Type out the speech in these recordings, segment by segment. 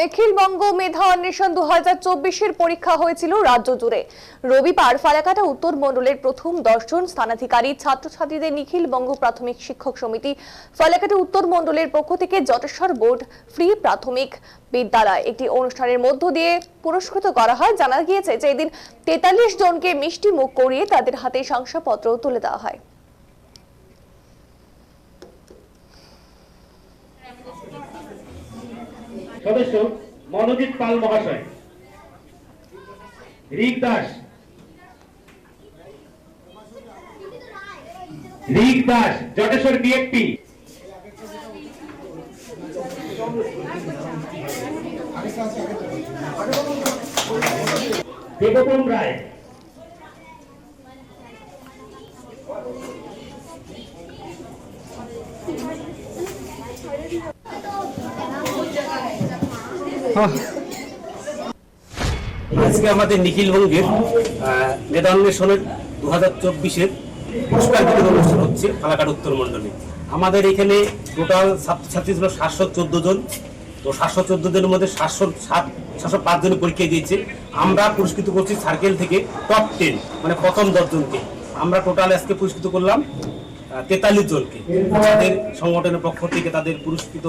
নিখিল বঙ্গ মেধা অন্বেষণ দু হাজার চব্বিশের পরীক্ষা হয়েছিল রাজ্য জুড়ে। রবিবার ফালাকাটা উত্তর মণ্ডলের প্রথম দশজন স্থানাধিকারী ছাত্রছাত্রীদের নিখিল বঙ্গ প্রাথমিক শিক্ষক সমিতি ফালাকাটা উত্তর মণ্ডলের পক্ষ থেকে জটেশ্বর বোর্ড ফ্রি প্রাথমিক বিদ্যালয় একটি অনুষ্ঠানের মধ্য দিয়ে পুরস্কৃত করা হয়। জানা গিয়েছে যে এদিন তেতাল্লিশ জনকে মিষ্টি মুখ করিয়ে তাদের হাতে শংসাপত্র তুলে দেওয়া হয়। সদস্য মনোজিৎ পাল মহাশয়। রিক দাস। রিক দাস জটেশ্বর বিএপি। দেবপন রায়। আজকে আমাদের নিখিল বঙ্গের মেধান্বেষণের দু হাজার চব্বিশের পুরস্কার অনুষ্ঠান হচ্ছে ফালাকাট উত্তর মণ্ডলে। আমাদের এখানে টোটাল ছাত্রছাত্রী ছিল সাতশো চোদ্দ জন। তো সাতশো চোদ্দ জনের মধ্যে সাতশো সাত সাতশো পাঁচ জনের পরীক্ষা দিয়েছে। আমরা পুরস্কৃত করছি সার্কেল থেকে টপ টেন মানে প্রথম দশজনকে। আমরা টোটাল আজকে পুরস্কৃত করলাম তেতাল্লিশ জনকে। তাদের সংগঠনের পক্ষ থেকে তাদের পুরস্কৃত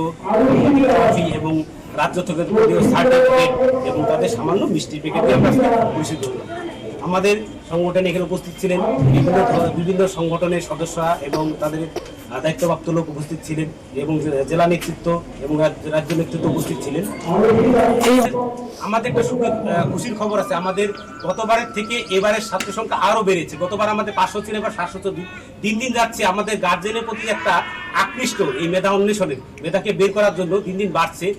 ট্রফি এবং রাজ্য থেকে সার্টিফিকেট এবং তাদের সামান্য মিষ্টি প্যাকেট আমরা পুরস্কৃত আমাদের সংগঠনে এখানে উপস্থিত ছিলেন বিভিন্ন বিভিন্ন সংগঠনের সদস্যরা এবং তাদের দায়িত্বপ্রাপ্ত লোক উপস্থিত ছিলেন এবং জেলা নেতৃত্ব এবং রাজ্য- নেতৃত্ব উপস্থিত ছিলেন। আমাদের একটা আহ, খুশির খবর আছে। আমাদের গতবারের থেকে এবারের ছাত্র সংখ্যা আরও বেড়েছে। গতবার আমাদের পাঁচশো ছিল এবার সাতশো চোদ্দ। দিন দিন যাচ্ছে। আমাদের গার্জেনের প্রতি একটা আকৃষ্ট এই মেধা অন্বেষণের মেধাকে বের করার জন্য দিন দিন বাড়ছে।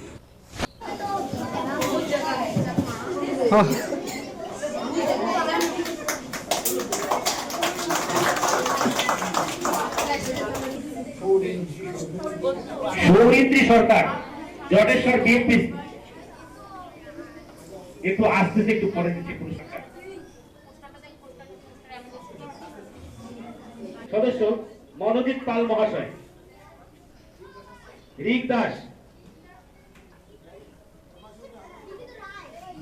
সৌরিন্দ্রী সরকার, জটেশ্বর বিএনপি একটু আসতেছে একটু পরে দিচ্ছি পুরস্কার সদস্য মনোজিৎ পাল মহাশয়। রিক দাস।